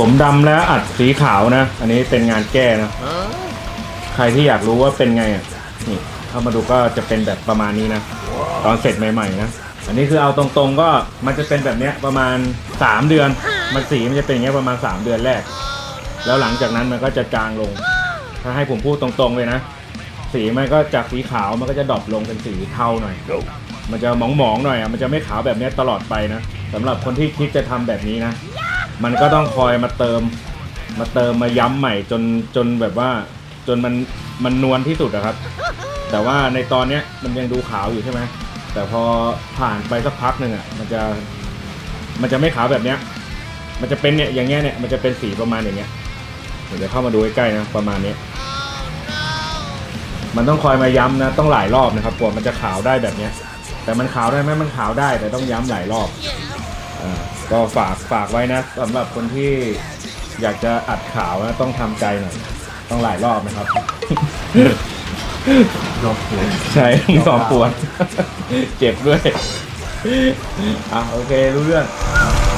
ผมดำแล้วอัดสีขาวนะ อันนี้เป็นงานแก้นะ ใครที่อยากรู้ว่าเป็นไงอะนี่เข้ามาดูก็จะเป็นแบบประมาณนี้นะ ตอนเสร็จใหม่ๆนะ อันนี้คือเอาตรงๆก็มันจะเป็นแบบเนี้ยประมาณ 3 เดือน มันสีมันจะเป็นอย่างเงี้ยประมาณ 3 เดือนแรก แล้วหลังจากนั้นมันก็จะจางลง ถ้าให้ผมพูดตรงๆเลยนะ สีมันก็จากสีขาวมันก็จะดรอปลงเป็นสีเทาหน่อย มันจะหมองๆหน่อยอะ มันจะไม่ขาวแบบเนี้ยตลอดไปนะสำหรับคนที่คิดจะทำแบบนี้นะ มันก็ต้องคอยมาเติม มาเติมมาย้ำใหม่จนจนแบบว่า จนมันมันนวลที่สุดอะครับ แต่ว่าในตอนเนี้ยมันยังดูขาวอยู่ใช่ไหมแต่พอผ่านไปสักพักหนึ่งอะมันจะมันจะไม่ขาวแบบเนี้ย มันจะเป็นเนี่ยอย่างเงี้ยเนี่ยมันจะเป็นสีประมาณอย่างเงี้ยเดี๋ยวเข้ามาดูใกล้ๆนะประมาณนี้ มันต้องคอยมาย้ำนะต้องหลายรอบนะครับกว่ามันจะขาวได้แบบเนี้ยแต่มันขาวได้ไหมมันขาวได้แต่ต้องย้ำหลายรอบ อ่าก็ฝากฝากไว้นะสำหรับคนที่อยากจะอัดขาวนะต้องทำใจหน่อยต้องหลายรอบนะครับรอบหัวใช่ยอมปวด เจ็บด้วย อะโอเครู้เรื่องค